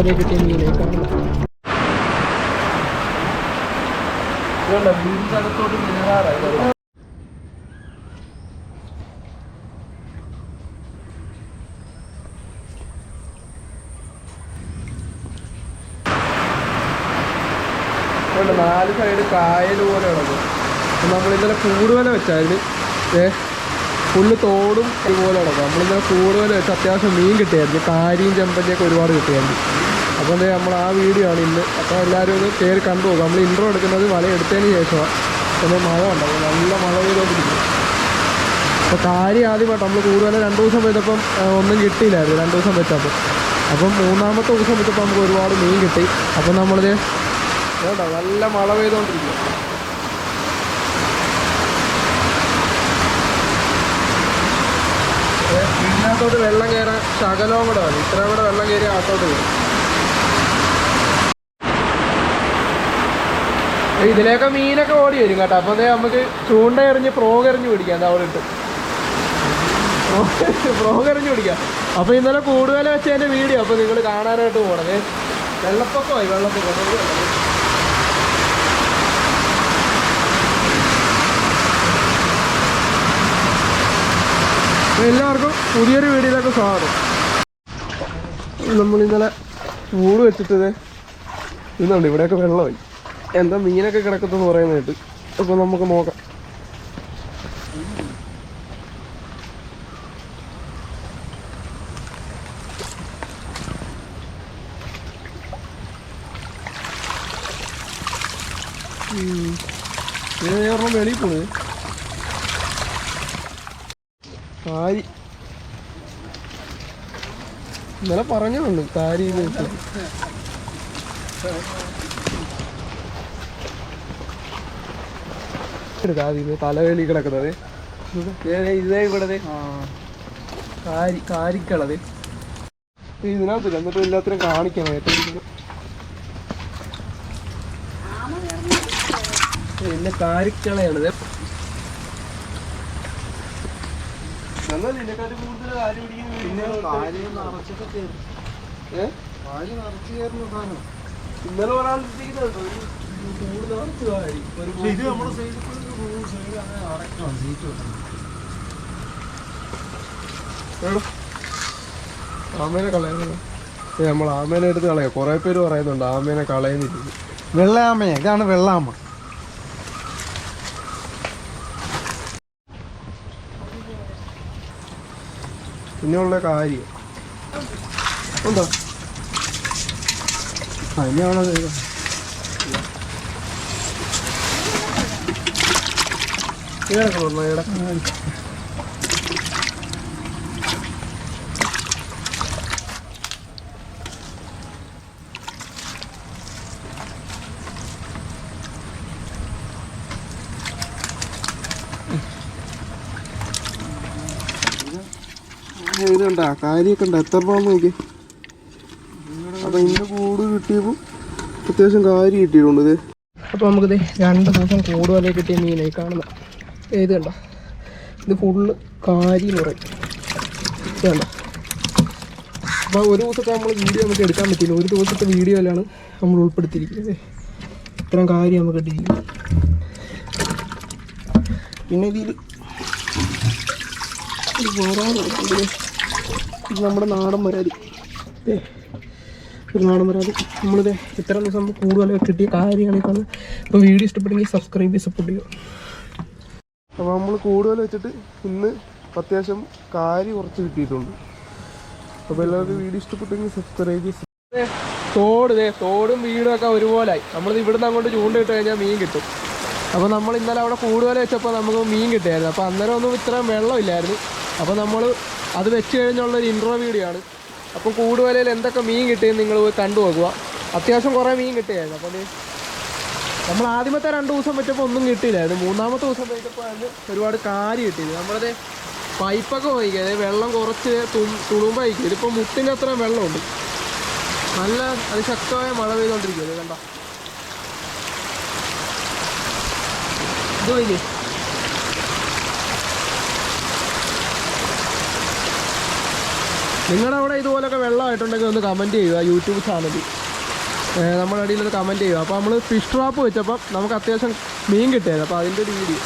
കൂടുതലായി കിട്ടിയ മീനെ കാണുന്നത് വീടിന്റെ അകത്തോട്ട് മിനറാറായി നാല് സൈഡ് കായൽ പോലെ ഉള്ളത്. നമ്മൾ ഇന്നലെ കൂടുതൽ വെച്ചായിരുന്നു. ഏ ഫുള്ള് തോടും ഇതുപോലെ നമ്മൾ നമ്മളിന്നലെ കൂടുതൽ വെച്ച് അത്യാവശ്യം മീൻ കിട്ടിയായിരുന്നു. കാരിയും ചെമ്പല്ലിയൊക്കെ ഒരുപാട് കിട്ടിയായിരുന്നു. അപ്പോൾ എന്താ നമ്മൾ ആ വീഡിയോ ആണ് ഇന്ന്. അപ്പോൾ എല്ലാവരും ഒന്ന് കയറി കണ്ടു നമ്മൾ ഇൻട്രോ എടുക്കുന്നത് മല എടുത്തതിന് ശേഷമാണ് പിന്നെ മഴ ഉണ്ടാവും നല്ല മഴ പെയ്തോണ്ടിരിക്കും അപ്പോൾ കാര്യം ആദ്യമായിട്ട് നമ്മൾ കൂടുതൽ രണ്ട് ദിവസം പോയതപ്പം ഒന്നും കിട്ടിയില്ലായിരുന്നു. രണ്ട് ദിവസം വെച്ചപ്പോൾ അപ്പം മൂന്നാമത്തെ ദിവസം വെച്ചപ്പോൾ നമുക്ക് ഒരുപാട് മീൻ കിട്ടി. അപ്പം നമ്മളിത് കേട്ടോ നല്ല മഴ പെയ്തോണ്ടിരിക്കും ഇതിനകത്തോട്ട് വെള്ളം കയറാൻ ശകലവും കൂടെ മതി ഇത്രയും കൂടെ വെള്ളം കയറി അകത്തോട്ട് വരും. ഇതിലേക്ക് മീനൊക്കെ ഓടി വരും കേട്ടോ. അപ്പോൾ അതേ നമുക്ക് ചൂണ്ട എറിഞ്ഞ് പ്രോഗ് എറിഞ്ഞ് പിടിക്കാം. എന്താ അവിടെ ഇട്ട്. പ്രോഗ് എറിഞ്ഞ് പിടിക്കാം. അപ്പോൾ ഇന്നലെ കൂടുതൽ എന്റെ വീഡിയോ. അപ്പോൾ നിങ്ങൾ കാണാനായിട്ട് പോകണത് വെള്ളപ്പൊക്കമായി വെള്ളപ്പൊക്കം. എല്ലാവർക്കും പുതിയൊരു വീഡിയോയിലൊക്കെ സ്വാഗതം. നമ്മൾ ഇന്നലെ ചൂട് വെച്ചിട്ടത് ഇന്നുണ്ട് ഇവിടെയൊക്കെ വെള്ളമായി. എന്താ മീനൊക്കെ കിടക്കത്തെന്ന് പറയുന്നത് കേട്ട് അപ്പോൾ നമുക്ക് നോക്കാം. ഒരെണ്ണം വെളിയിൽ പോണത് താരി. ഇന്നലെ പറഞ്ഞുണ്ട് താരി വെച്ച്. എടുക്കാം ആദ്യം തലവേലി കിടക്കുന്നത് ഇതേ ഇവിടെ കാരി കാരിക്കളത്. ഇതിനകത്തില്ല. എന്നിട്ട് എല്ലാത്തിനും കാണിക്കണം ഏറ്റവും പിന്നെ കാരിക്കളയാണിത് എന്നാൽ ഇതിനെക്കാട്ടി കൂടുതൽ കാര്യം ഏ? ഇന്നലെ ഒരാൾ കാരി. ഒരു എവിടെ? ആമേനെ കളയുന്നത് നമ്മൾ ആമേനെ എടുത്ത് കളയാം. കുറെ പേര് പറയുന്നുണ്ട് ആമേനെ കളയുന്നില്ല. വെള്ളാമ ഇതാണ് വെള്ളാമ. പിന്നെയുള്ള കാര്യം. ഉണ്ടോ? അതിനാണോ ഇടക്കണം ഇതുണ്ടാ കാര്യമൊക്കെ ഉണ്ട് എത്ര രൂപ നോക്കി അപ്പൊ ഇന്ന് കൂട് കിട്ടിയപ്പോൾ അത്യാവശ്യം കാര്യം കിട്ടിയിട്ടുണ്ട് ഇത്. അപ്പോൾ നമുക്കിത് രണ്ട് ദിവസം കൂടുതലായി കിട്ടിയ മീനായി കാണുന്ന. ഇത് കണ്ട? ഇത് ഫുള്ള് കാരി എന്ന് പറയും ഇത് കണ്ട? അപ്പോൾ ഒരു ദിവസത്തെ നമ്മൾ വീഡിയോ നമുക്ക് എടുക്കാൻ പറ്റില്ല ഒരു ദിവസത്തെ വീഡിയോയിലാണ് നമ്മൾ ഉൾപ്പെടുത്തിയിരിക്കുന്നത്. ഇത്രയും കാര്യം നമുക്ക് ഇട്ടിരിക്കും പിന്നെ ഇതിൽ ഇത് നമ്മുടെ നാടൻ വരാതി ഒരു നാടൻ വരാതി നമ്മളിത് ഇത്ര ദിവസം കൂടുതലായി കിട്ടിയ കാര്യമാണ് ഇപ്പം വീഡിയോ ഇഷ്ടപ്പെട്ടെങ്കിൽ സബ്സ്ക്രൈബ് ചെയ്ത് സപ്പോർട്ട് ചെയ്യുക. അപ്പോൾ നമ്മൾ കൂടുതൽ വെച്ചിട്ട് ഇന്ന് അത്യാവശ്യം കാരി കുറച്ച് കിട്ടിയിട്ടുണ്ട്. അപ്പോൾ എല്ലാവർക്കും വീഡിയോ ഇഷ്ടപ്പെട്ടെങ്കിൽ സബ്സ്ക്രൈബ് തോട് ദേ തോടും വീടും ഒക്കെ ഒരുപോലായി. നമ്മൾ ഇവിടുന്ന് അങ്ങോട്ട് ചൂണ്ടിട്ട് കഴിഞ്ഞാൽ മീൻ കിട്ടും. അപ്പോൾ നമ്മൾ ഇന്നലെ അവിടെ കൂടുതൽ വെച്ചപ്പോൾ നമുക്ക് മീൻ കിട്ടിയായിരുന്നു. അപ്പോൾ അന്നേരം ഒന്നും ഇത്രയും വെള്ളമില്ലായിരുന്നു അപ്പോൾ നമ്മൾ അത് വെച്ച് കഴിഞ്ഞുള്ള ഒരു ഇൻട്രോ വീഡിയോ ആണ്. അപ്പോൾ കൂടുതലിൽ എന്തൊക്കെ മീൻ കിട്ടിയെന്ന് നിങ്ങൾ കണ്ടു നോക്കുക. അത്യാവശ്യം കുറേ മീൻ കിട്ടിയായിരുന്നു. അപ്പോൾ നമ്മൾ ആദ്യമത്തെ രണ്ട് ദിവസം വെച്ചപ്പോൾ ഒന്നും കിട്ടിയില്ലായിരുന്നു മൂന്നാമത്തെ ദിവസം വെച്ചപ്പോഴാണ് ഒരുപാട് കാര്യം കിട്ടിയത് നമ്മളത് പൈപ്പൊക്കെ വഹിക്കുക അതായത് വെള്ളം കുറച്ച് തുളുമ്പായിരിക്കും. ഇതിപ്പോൾ മുട്ടിന്റെ അത്രയും വെള്ളമുണ്ട്. നല്ല അതിശക്തമായ മഴ പെയ്തുകൊണ്ടിരിക്കുന്നത് കണ്ട? ഇത് വൈകി നിങ്ങളുടെ അവിടെ ഇതുപോലൊക്കെ വെള്ളമായിട്ടുണ്ടെങ്കിൽ ഒന്ന് കമന്റ് ചെയ്യുക. യൂട്യൂബ് ചാനലിൽ നമ്മുടെ അടിയിൽ ഒന്ന് കമന്റ് ചെയ്യുക. അപ്പോൾ നമ്മൾ ഫിഷ് ട്രാപ്പ് വെച്ചപ്പം നമുക്ക് അത്യാവശ്യം മീൻ കിട്ടിയത് അപ്പോൾ അതിന്റെ ഒരു വീഡിയോ